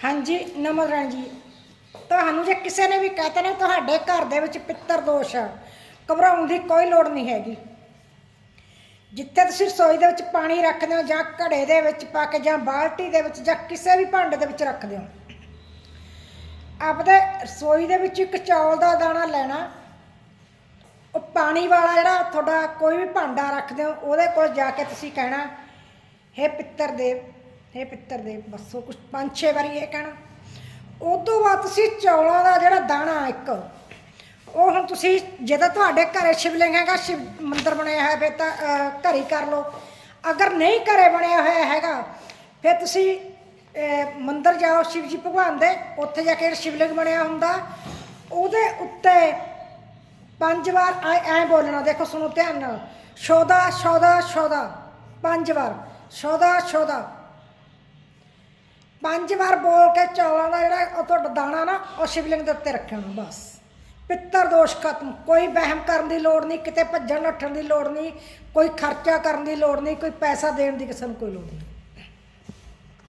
ਹਾਂਜੀ, ਨਮਨ ਨਮਰਨ ਜੀ। ਤੁਹਾਨੂੰ ਜੇ ਕਿਸੇ ਨੇ ਵੀ ਕਹਤਾ ਨਾ, ਤੁਹਾਡੇ ਘਰ ਦੇ ਵਿੱਚ ਪਿੱਤਰ ਦੋਸ਼ ਆ, ਘਬਰਾਉਣ ਦੀ ਕੋਈ ਲੋੜ ਨਹੀਂ ਹੈਗੀ। ਜਿੱਥੇ ਤੁਸੀਂ ਰਸੋਈ ਦੇ ਵਿੱਚ ਪਾਣੀ ਰੱਖਦੇ ਹੋ ਜਾਂ ਘੜੇ ਦੇ ਵਿੱਚ ਪਾ ਕੇ ਜਾਂ ਬਾਲਟੀ ਦੇ ਵਿੱਚ ਜਾਂ ਕਿਸੇ ਵੀ ਭਾਂਡੇ ਦੇ ਵਿੱਚ ਰੱਖਦੇ ਹੋ, ਆਪਦੇ ਰਸੋਈ ਦੇ ਵਿੱਚ ਇੱਕ ਚੌਲ ਦਾ ਦਾਣਾ ਲੈਣਾ, ਉਹ ਪਾਣੀ ਵਾਲਾ ਜਿਹੜਾ ਤੁਹਾਡਾ ਕੋਈ ਵੀ ਭਾਂਡਾ ਰੱਖਦੇ ਹੋ, ਉਹਦੇ ਕੋਲ ਜਾ ਕੇ ਤੁਸੀਂ ਕਹਿਣਾ, ਹੇ ਪਿੱਤਰ ਦੇਵ ਹੇ ਪਿੱਤਰ ਦੇ ਬਸ ਕੁਛ ਪੰਜ ਛੇ ਵਾਰੀ ਇਹ ਕਹਿਣਾ। ਉਸ ਤੋਂ ਬਾਅਦ ਤੁਸੀਂ ਚੌਲਾਂ ਦਾ ਜਿਹੜਾ ਦਾਣਾ ਇੱਕ ਉਹ ਹੁਣ ਤੁਸੀਂ ਜੇ ਤਾਂ ਤੁਹਾਡੇ ਘਰੇ ਸ਼ਿਵਲਿੰਗ ਹੈਗਾ ਸ਼ਿਵ ਮੰਦਿਰ ਬਣਿਆ ਹੋਇਆ ਫਿਰ ਤਾਂ ਅਹ, ਘਰੇ ਹੀ ਕਰ ਲਓ। ਅਗਰ ਨਹੀਂ ਘਰੇ ਬਣਿਆ ਹੋਇਆ ਹੈਗਾ ਫਿਰ ਤੁਸੀਂ ਅਹ, ਮੰਦਿਰ ਜਾਓ ਸ਼ਿਵ ਜੀ ਭਗਵਾਨ ਦੇ ਉੱਥੇ ਜਾ ਕੇ ਸ਼ਿਵਲਿੰਗ ਬਣਿਆ ਹੁੰਦਾ ਉਹਦੇ ਉੱਤੇ ਪੰਜ ਵਾਰ ਐ ਐ ਬੋਲਣਾ ਦੇਖੋ ਸੁਣੋ ਧਿਆਨ ਨਾਲ। ਸ਼ੋਦਾ ਸ਼ੋਦਾ ਸ਼ੋਦਾ ਪੰਜ ਵਾਰ। ਸ਼ੋਦਾ ਸ਼ੋਦਾ ਪੰਜ ਵਾਰ ਬੋਲ ਕੇ ਚੌਲਾਂ ਦਾ ਜਿਹੜਾ ਉਹ ਤੁਹਾਡਾ ਦਾਣਾ ਨਾ, ਉਹ ਸ਼ਿਵਲਿੰਗ ਦੇ ਉੱਤੇ ਰੱਖਣਾ ਬਸ। ਪਿੱਤਰ ਦੋਸ਼ ਖਤਮ। ਕੋਈ ਵਹਿਮ ਕਰਨ ਦੀ ਲੋੜ ਨਹੀਂ, ਕਿਤੇ ਭੱਜਣ ਨੱਠਣ ਦੀ ਲੋੜ ਨਹੀਂ, ਕੋਈ ਖਰਚਾ ਕਰਨ ਦੀ ਲੋੜ ਨਹੀਂ, ਕੋਈ ਪੈਸਾ ਦੇਣ ਦੀ ਕਿਸੇ ਨੂੰ ਕੋਈ ਲੋੜ ਨਹੀਂ।